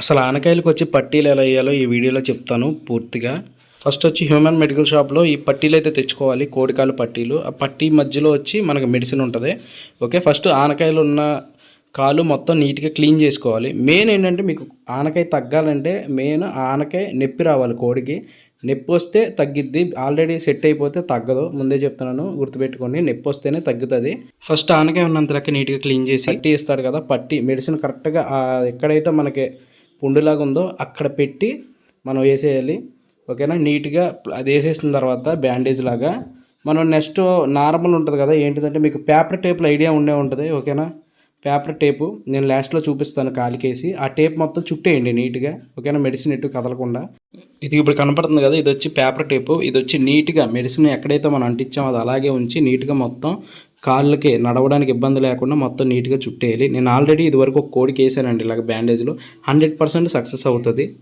అసలు ఆనకాయలకు వచ్చి పట్టీలు ఎలా వేయాలో ఈ వీడియోలో చెప్తాను పూర్తిగా. ఫస్ట్ వచ్చి హ్యూమన్ మెడికల్ షాప్లో ఈ పట్టీలు అయితే తెచ్చుకోవాలి కోడికాలు పట్టీలు. ఆ పట్టీ మధ్యలో వచ్చి మనకు మెడిసిన్ ఉంటుంది. ఓకే ఫస్ట్ ఆనకాయలు ఉన్న కాలు మొత్తం నీట్గా క్లీన్ చేసుకోవాలి. మెయిన్ ఏంటంటే మీకు ఆనకాయ తగ్గాలంటే మెయిన్ ఆనకాయ నొప్పి రావాలి కోడికి. నొప్పి వస్తే తగ్గిద్ది ఆల్రెడీ సెట్ అయిపోతే తగ్గదు. ముందే చెప్తున్నాను గుర్తుపెట్టుకోండి నొప్పి వస్తేనే తగ్గుతుంది. ఫస్ట్ ఆనకాయ ఉన్నంత లెక్క నీట్గా క్లీన్ చేసి పట్టి ఇస్తాడు కదా పట్టి మెడిసిన్ కరెక్ట్గా ఎక్కడైతే మనకి పుండులాగా ఉందో అక్కడ పెట్టి మనం వేసేయాలి. ఓకేనా? నీట్గా అది వేసేసిన తర్వాత బ్యాండేజ్ లాగా మనం నెక్స్ట్ నార్మల్ ఉంటుంది కదా ఏంటిదంటే మీకు పేపర్ టేప్లో ఐడియా ఉండే ఉంటుంది ఓకేనా? పేపర్ టేపు నేను లాస్ట్లో చూపిస్తాను కాలికేసి. ఆ టేప్ మొత్తం చుట్టేయండి నీట్గా ఓకేనా? మెడిసిన్ ఎటు కదలకుండా. ఇది ఇప్పుడు కనపడుతుంది కదా ఇది వచ్చి పేపర్ టేపు ఇది వచ్చి నీట్గా మెడిసిన్ ఎక్కడైతే మనం అంటించామో అది అలాగే ఉంచి నీట్గా మొత్తం కాళ్ళకి నడవడానికి ఇబ్బంది లేకుండా మొత్తం నీట్గా చుట్టేయాలి. నేను ఆల్రెడీ ఇదివరకు ఒక కోడికి వేసానండి ఇలాగ బ్యాండేజ్లో. హండ్రెడ్ పర్సెంట్ సక్సెస్ అవుతుంది.